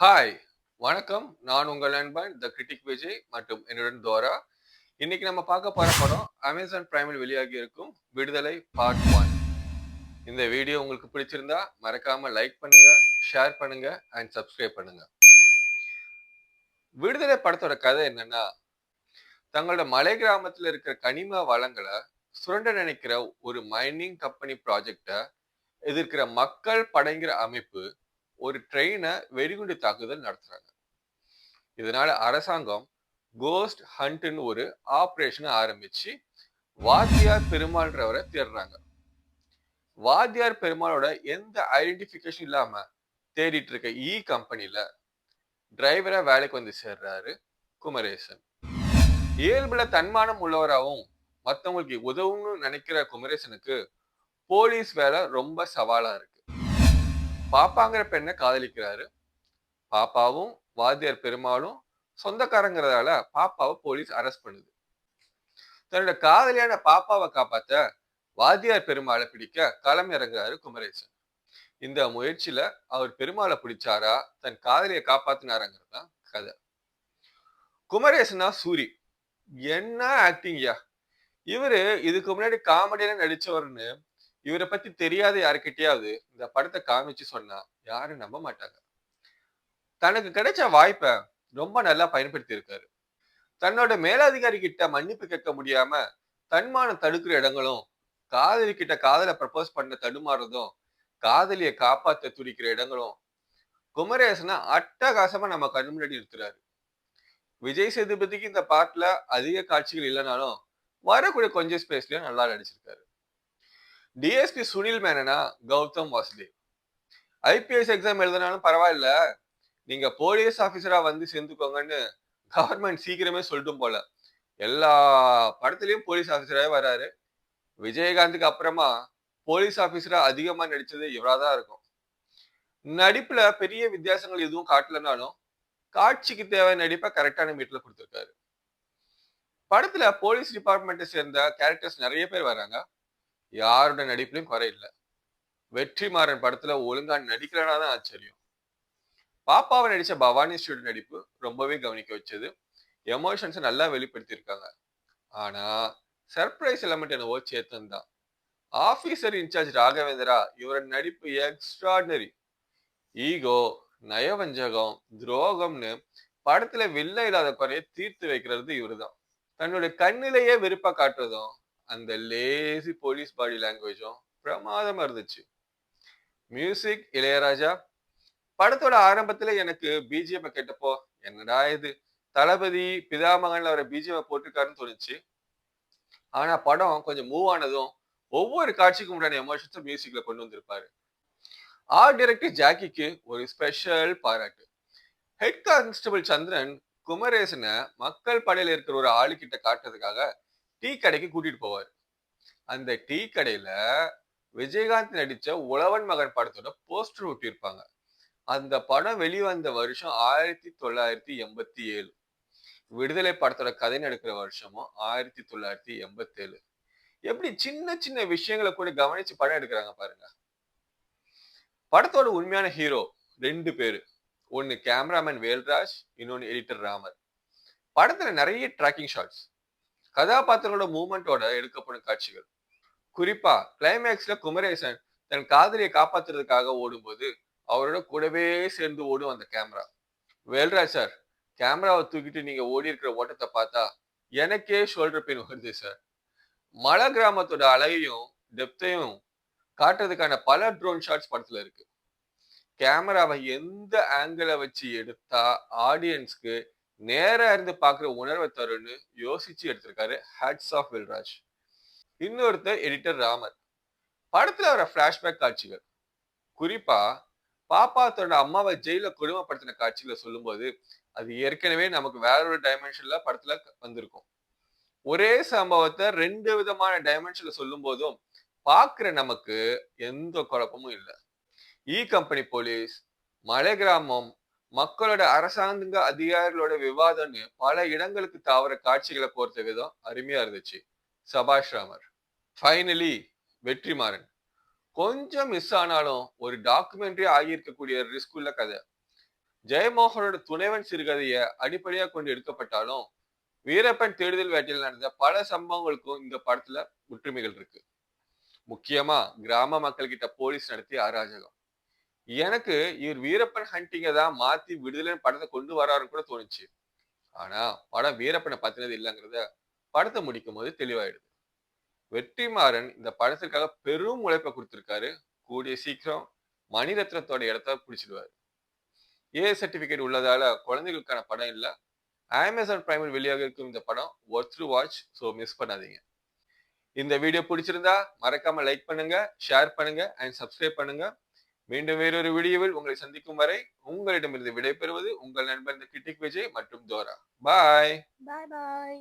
Hi வணக்கம். நான் உங்கள் நண்பன் த கிரிட்டிக் விஜய் மற்றும் என்னுடன் தோரா இன்னைக்கு நம்ம பார்க்க போற படம் அமேசான் பிரைமில் வெளியாகி இருக்கும் விடுதலை பார்ட் ஒன் இந்த வீடியோ உங்களுக்கு பிடிச்சிருந்தா மறக்காம லைக் பண்ணுங்க ஷேர் பண்ணுங்க அண்ட் சப்ஸ்கிரைப் பண்ணுங்க. விடுதலை படத்தோட கதை என்னன்னா தங்களோட மலை கிராமத்துல இருக்கிற கனிம வளங்களை சுரண்ட நினைக்கிற ஒரு மைனிங் கம்பெனி ப்ராஜெக்டை எதிர்க்கிற மக்கள் படைங்கிற அமைப்பு ஒரு ட்ரெயினை வெடிகுண்டு தாக்குதல் நடத்துறாங்க. இதனால அரசாங்கம் கோஸ்ட் ஹண்ட்னு ஒரு ஆப்ரேஷனை ஆரம்பிச்சு வாத்தியார் பெருமாள்ன்றவரை தேடுறாங்க. வாத்தியார் பெருமாளோட எந்த ஐடென்டிஃபிகேஷன் இல்லாம தேடிட்டு இருக்க இ கம்பெனில டிரைவரா வேலைக்கு வந்து சேர்றாரு குமரேசன். இயல்புல தன்மானம் உள்ளவராகவும் மற்றவங்களுக்கு உதவும்னு நினைக்கிற குமரேசனுக்கு போலீஸ் வேலை ரொம்ப சவாலா இருக்கு. பாப்பாங்கிற பெண்ணை காதலிக்கிறாரு. பாப்பாவும் வாத்தியார் பெருமாளும் சொந்தக்காரங்கிறதால பாப்பாவை போலீஸ் அரெஸ்ட் பண்ணுது. தன்னோட காதலியான பாப்பாவை காப்பாத்த வாத்தியார் பெருமாளை பிடிக்க களம் இறங்குறாரு குமரேசன். இந்த முயற்சியில அவர் பெருமாளை பிடிச்சாரா தன் காதலியை காப்பாத்தினாருங்கிறது தான் கதை. குமரேசனா சூரி. என்ன ஆக்டிங்யா இவரு இதுக்கு முன்னாடி காமெடியில நடிச்சவர்னு இவரை பத்தி தெரியாத யாருக்கிட்டயாவது இந்த படத்தை காமிச்சு சொன்னா யாரும் நம்ப மாட்டாங்க. தனக்கு கிடைச்ச வாய்ப்பை ரொம்ப நல்லா பயன்படுத்தி இருக்காரு தன்னோட மேலதிகாரி கிட்ட மன்னிப்பு கேட்க முடியாம தன்மானம் தடுக்கிற இடங்களும் காதலி கிட்ட காதலை ப்ரப்போஸ் பண்ண தடுமாறுறதும் காதலியை காப்பாத்த துடிக்கிற இடங்களும் குமரேசனை அட்டகாசமா நம்ம கண் முன்னாடி இருக்கிறாரு விஜய் சேதுபதிக்கு இந்த பாட்டுல அதிக காட்சிகள் இல்லைனாலும் வரக்கூடிய கொஞ்சம் ஸ்பேஸ்லயும் நல்லா நடிச்சிருக்காரு. டிஎஸ்பி சுனில் மேனனா கௌதம் வாசுதேவ். ஐபிஎஸ் எக்ஸாம் எழுதினாலும் பரவாயில்ல. நீங்க போலீஸ் ஆஃபீஸரா வந்து சேர்ந்துக்கோங்கன்னு கவர்மெண்ட் சீக்கிரமே சொல்லிட்டும் போல. எல்லா படத்துலயும் போலீஸ் ஆஃபீஸராகவே வராரு. விஜயகாந்துக்கு அப்புறமா போலீஸ் ஆஃபீஸரா அதிகமா நடிச்சது இவராதான் இருக்கும். நடிப்புல பெரிய வித்தியாசங்கள் எதுவும் காட்டலனாலும் காட்சிக்கு தேவை நடிப்பை கரெக்டான வீட்டில் கொடுத்துருக்காரு. படத்துல போலீஸ் டிபார்ட்மெண்ட்டை சேர்ந்த கேரக்டர்ஸ் நிறைய பேர் வராங்க. யாரோட நடிப்புலையும் குறை இல்லை. வெற்றிமாறன் படத்துல ஒழுங்கா நடிக்கிறனா தான் ஆச்சரியம். பாப்பாவை நடிச்ச பவானி ஸ்டூடியோ நடிப்பு ரொம்பவே கவனிக்க வச்சது. எமோஷன்ஸை நல்லா வெளிப்படுத்தியிருக்காங்க. ஆனா சர்ப்ரைஸ் எலமெண்ட் என்னவோ சேத்தன் தான் ஆபீசர் இன்சார்ஜ் ராகவேந்திரா இவரோட நடிப்பு எக்ஸ்ட்ராடினரி ஈகோ நயவஞ்சகம் துரோகம்னு படத்துல வில்ல இல்லாத குறைய தீர்த்து வைக்கிறது இவருதான். தன்னுடைய கண்ணிலேயே வெறுப்பா காட்டுறதும் அந்த லேசி போலீஸ் பாடி லாங்குவேஜும் பிரமாதமாக இருந்துச்சு. மியூசிக் இளையராஜா படத்தோட ஆரம்பத்தில் எனக்கு பிஜிஎம் கேட்டப்போ என்னடா இது? தளபதி பிதாமகன்ல அவரை பிஜிஎம் போட்டிருக்காருன்னு தோணுச்சு. ஆனால் படம் கொஞ்சம் மூவ் ஆனதும் ஒவ்வொரு காட்சிக்கும் உண்டான எமோஷன்ஸும் மியூசிக்கில் கொண்டு வந்திருப்பாரு. ஆர்ட் டைரக்டர் ஜாக்கிக்கு ஒரு ஸ்பெஷல் பாராட்டு. ஹெட் கான்ஸ்டபிள் சந்திரன் குமரேசனை மக்கள் படையில் இருக்கிற ஒரு ஆளுக்கிட்ட காட்டுறதுக்காக டீ கடைக்கு கூட்டிட்டு போவார். அந்த டீ கடையில விஜயகாந்த் நடிச்ச உழவன் மகன் படத்தோட போஸ்டர் ஒட்டியிருப்பாங்க. அந்த படம் வெளிவந்த வருஷம் ஆயிரத்தி தொள்ளாயிரத்தி எண்பத்தி ஏழு. விடுதலை படத்தோட கதை நடக்கிற வருஷமும் ஆயிரத்தி தொள்ளாயிரத்தி எண்பத்தி ஏழு. எப்படி சின்ன சின்ன விஷயங்களை கூட கவனிச்சு படம் எடுக்கிறாங்க பாருங்க. படத்தோட உண்மையான ஹீரோ ரெண்டு பேரு. ஒன்னு கேமராமேன் வேல்ராஜ் இன்னொன்னு எடிட்டர் ராமர் படத்துல நிறைய ட்ராக்கிங் ஷாட்ஸ் கதாபாத்திரங்களோட மூமெண்டோட எடுக்கப்படும் காட்சிகள். குறிப்பா கிளைமேக்ஸ்ல குமரேசன் தன் காதலியை காப்பாத்துறதுக்காக ஓடும்போது அவரோட கூடவே சேர்ந்து ஓடும் அந்த கேமரா வேல்ராஜ் சார் கேமராவை தூக்கிட்டு நீங்க ஓடி இருக்கிற ஓட்டத்தை பார்த்தா எனக்கே ஷோல்டர் பெயின் வருது சார். மலை கிராமத்தோட அழகையும் டெப்த்தையும் காட்டுறதுக்கான பல ட்ரோன் ஷாட்ஸ் படத்துல இருக்கு. கேமராவை எந்த ஆங்கிளை வச்சு எடுத்தா ஆடியன்ஸ்க்கு நேராக இருந்து பார்க்குற உணர்வை தருன்னு யோசிச்சு எடுத்திருக்காரு ஹேட்ஸ் ஆஃப் வில்ராஜ் இன்னொருத்தர் எடிட்டர் ராமர். படத்தில் வர ஃப்ளாஷ்பேக் காட்சிகள். குறிப்பா பாப்பா தன்னோட அம்மாவை ஜெயில கொடுமைப்படுத்தின காட்சிகளை சொல்லும்போது அது ஏற்கனவே நமக்கு வேற ஒரு டைமென்ஷன்ல படத்துல வந்திருக்கும். ஒரே சம்பவத்தை ரெண்டு விதமான டைமென்ஷன்ல சொல்லும் போதும் பாக்குற நமக்கு எந்த குழப்பமும் இல்லை. இ கம்பெனி போலீஸ் மலை கிராமம் மக்களோட அரசாங்க அதிகாரிகளோட விவாதம்னு பல இடங்களுக்கு தாவர காட்சிகளை பொறுத்த விதம் அருமையா இருந்துச்சு. சபாஷ் ராமர். ஃபைனலி வெற்றிமாறன். கொஞ்சம் மிஸ் ஆனாலும் ஒரு டாக்குமெண்ட்ரி ஆகியிருக்கக்கூடிய ரிஸ்க் உள்ள கதை. ஜெயமோகனோட துணைவன் சிறுகதையை அடிப்படையா கொண்டு எடுக்கப்பட்டாலும் வீரப்பன் தேடுதல் வேட்டையில் நடந்த பல சம்பவங்களுக்கும் இந்த படத்துல ஒற்றுமைகள் இருக்கு. முக்கியமா கிராம மக்கள் கிட்ட போலீஸ் நடத்திய அராஜகம். எனக்கு இவர் வீரப்பன் ஹண்டிங்கை தான் மாத்தி விடுதலை படத்தை கொண்டு வராருன்னு கூட தோணுச்சு. ஆனா படம் வீரப்பனை பத்தினது இல்லைங்கிறத படத்தை முடிக்கும் போது தெளிவாயிடுது. வெற்றிமாறன் இந்த படத்திற்காக பெரும் உழைப்பை கொடுத்திருக்காரு. கூடிய சீக்கிரம் மணிரத்னத்தோட இடத்த பிடிச்சிடுவாரு. ஏ சர்டிபிகேட் உள்ளதால குழந்தைகளுக்கான படம் இல்ல. அமேசான் பிரைமில் வெளியாக இருக்கும் இந்த படம் worth to watch so miss பண்ணாதீங்க. இந்த வீடியோ பிடிச்சிருந்தா மறக்காம லைக் பண்ணுங்க ஷேர் பண்ணுங்க அண்ட் சப்ஸ்கிரைப் பண்ணுங்க. மீண்டும் வேறொரு வீடியோவில் உங்களை சந்திக்கும் வரை உங்களிடமிருந்து விடைபெறுவது உங்கள் நண்பர் கிட்டிக் விஜய் மற்றும் தோரா பாய். பாய் பாய்.